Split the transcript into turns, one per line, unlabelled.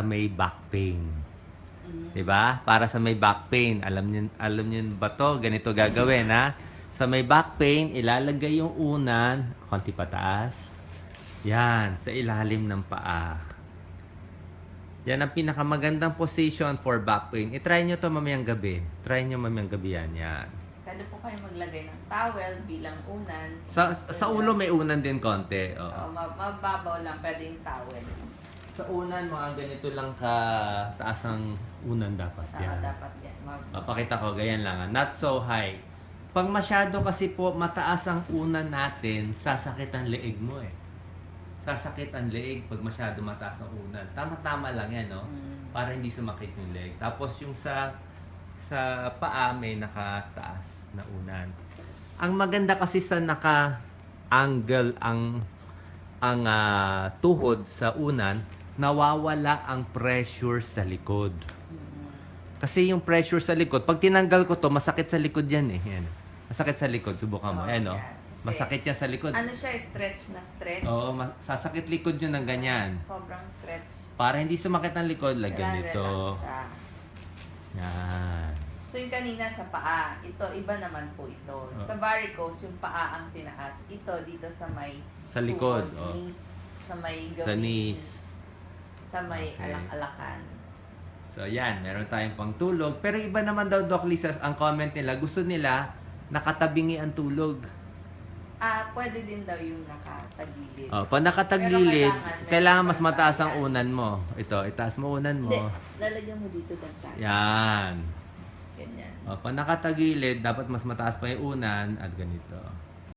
sa may back pain.
Mm.
'Di ba? Para sa may back pain, alam niyo alam niyo ba 'to? Ganito gagawin, ha? Sa may back pain, ilalagay yung unan konti pataas. Yan, sa ilalim ng paa. Yan ang pinakamagandang position for back pain. I-try nyo to mamayang gabi. Try nyo mamayang gabi yan. Yan.
Pwede po kayo maglagay ng towel bilang unan.
Sa, sa ulo may unan din konti. Oo.
Oo, ma- mababaw lang, pwede yung towel.
Sa unan, mga ganito lang ka taas ang unan dapat.
Ah,
Yan.
dapat yan. Mag-
Papakita ko, ganyan lang. ah. Not so high. Pag masyado kasi po mataas ang unan natin, sasakit ang leeg mo eh. Sasakit ang leeg pag masyado mataas ang unan. Tama-tama lang yan, no?
Mm.
Para hindi sumakit yung leg. Tapos yung sa sa paa may nakataas na unan. Ang maganda kasi sa naka-angle ang ang ah, tuhod sa unan, nawawala ang pressure sa likod. Kasi yung pressure sa likod, pag tinanggal ko to, masakit sa likod yan eh. Yan. Masakit sa likod, subukan mo.
Oo,
Ayan, no?
Kasi-
Masakit yan sa likod.
Ano siya, stretch na stretch?
Oo, ma- sasakit likod yun ng ganyan.
Sobrang stretch.
Para hindi sumakit ang likod, like
Kailangan
ganito.
relax siya.
Yan.
So yung kanina sa paa, ito iba naman po ito.
Oh.
Sa varicose, yung paa ang tinaas. Ito dito sa may
Sa likod,
tuhod,
oh.
knees, sa may
Sa
gawing
knees.
Sa may
Okay.
alak-alakan.
So, yan. Meron tayong pang tulog. Pero iba naman daw, Doc Lisa, ang comment nila, gusto nila nakatabingi ang tulog.
Ah, pwede din daw yung nakatagilid.
Oh, pag nakatagilid,
Pero kailangan,
kailangan mas mataas ang unan mo. Ito, itaas mo unan mo.
Hindi, lalagyan mo dito dagdag.
Yan.
Ganyan.
O, pag nakatagilid, dapat mas mataas pa yung unan at ganito.